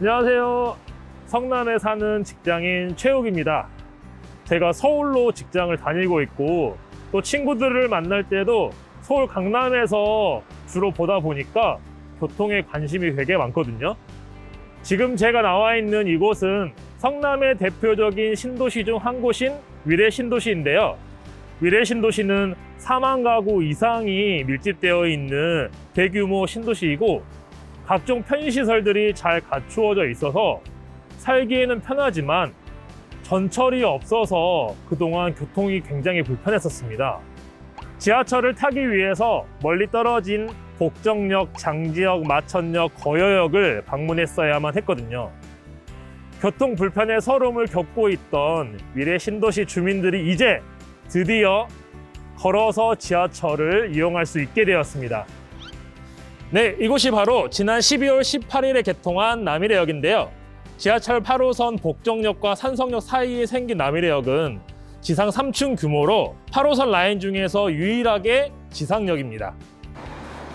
안녕하세요. 성남에 사는 직장인 최욱입니다. 제가 서울로 직장을 다니고 있고 또 친구들을 만날 때도 서울 강남에서 주로 보다 보니까 교통에 관심이 되게 많거든요. 지금 제가 나와 있는 이곳은 성남의 대표적인 신도시 중 한 곳인 위례 신도시인데요. 위례 신도시는 4만 가구 이상이 밀집되어 있는 대규모 신도시이고 각종 편의시설들이 잘 갖추어져 있어서 살기에는 편하지만 전철이 없어서 그동안 교통이 굉장히 불편했었습니다. 지하철을 타기 위해서 멀리 떨어진 복정역, 장지역, 마천역, 거여역을 방문했어야만 했거든요. 교통 불편의 서름을 겪고 있던 위례 신도시 주민들이 이제 드디어 걸어서 지하철을 이용할 수 있게 되었습니다. 네, 이곳이 바로 지난 12월 18일에 개통한 남이래역인데요. 지하철 8호선 복정역과 산성역 사이에 생긴 남이래역은 지상 3층 규모로 8호선 라인 중에서 유일하게 지상역입니다.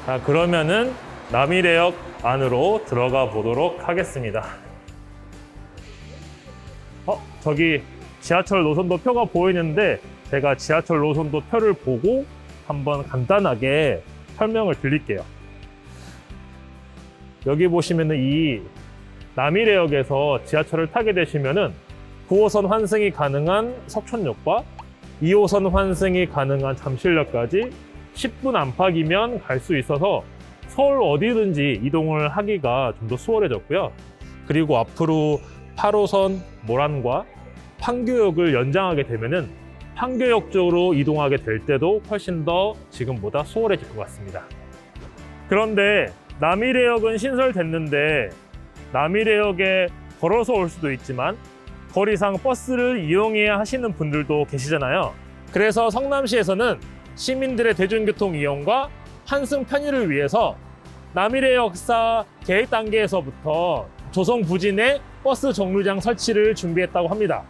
자, 그러면은 남이래역 안으로 들어가 보도록 하겠습니다. 어, 저기 지하철 노선도 표가 보이는데 제가 지하철 노선도 표를 보고 한번 간단하게 설명을 드릴게요. 여기 보시면은 이 남이래역에서 지하철을 타게 되시면은 9호선 환승이 가능한 석촌역과 2호선 환승이 가능한 잠실역까지 10분 안팎이면 갈 수 있어서 서울 어디든지 이동을 하기가 좀 더 수월해졌고요. 그리고 앞으로 8호선 모란과 판교역을 연장하게 되면은 판교역 쪽으로 이동하게 될 때도 훨씬 더 지금보다 수월해질 것 같습니다. 그런데 남이래역은 신설됐는데 남이래역에 걸어서 올 수도 있지만 거리상 버스를 이용해야 하시는 분들도 계시잖아요. 그래서 성남시에서는 시민들의 대중교통 이용과 환승 편의를 위해서 남이래역사 계획 단계에서부터 조성 부진에 버스 정류장 설치를 준비했다고 합니다.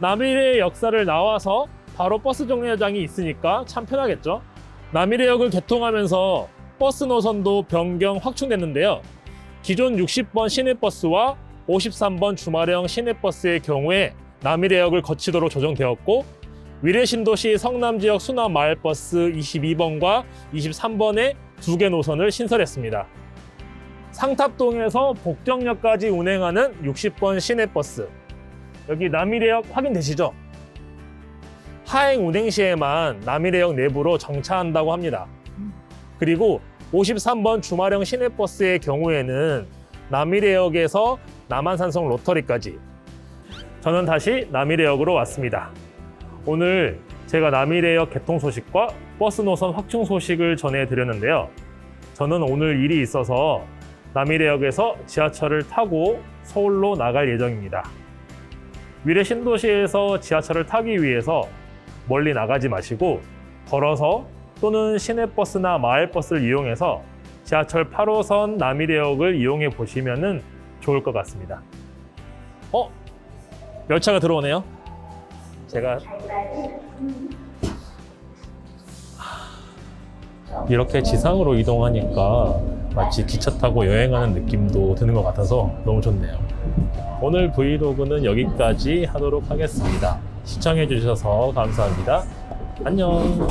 남이래 역사를 나와서 바로 버스 정류장이 있으니까 참 편하겠죠. 남이래역을 개통하면서 버스 노선도 변경 확충됐는데요. 기존 60번 시내버스와 53번 주말형 시내버스의 경우에 남이래역을 거치도록 조정되었고 위례 신도시 성남 지역 수납 마을버스 22번과 23번의 두 개 노선을 신설했습니다. 상탑동에서 복정역까지 운행하는 60번 시내버스. 여기 남이래역 확인되시죠? 하행 운행 시에만 남이래역 내부로 정차한다고 합니다. 그리고 53번 주말형 시내버스의 경우에는 남이래역에서 남한산성 로터리까지 저는 다시 남이래역으로 왔습니다. 오늘 제가 남이래역 개통 소식과 버스 노선 확충 소식을 전해드렸는데요. 저는 오늘 일이 있어서 남이래역에서 지하철을 타고 서울로 나갈 예정입니다. 위례 신도시에서 지하철을 타기 위해서 멀리 나가지 마시고 걸어서 또는 시내버스나 마을버스를 이용해서 지하철 8호선 남이래역을 이용해 보시면 좋을 것 같습니다. 어? 열차가 들어오네요. 제가 이렇게 지상으로 이동하니까 마치 기차 타고 여행하는 느낌도 드는 것 같아서 너무 좋네요. 오늘 브이로그는 여기까지 하도록 하겠습니다. 시청해 주셔서 감사합니다. 안녕.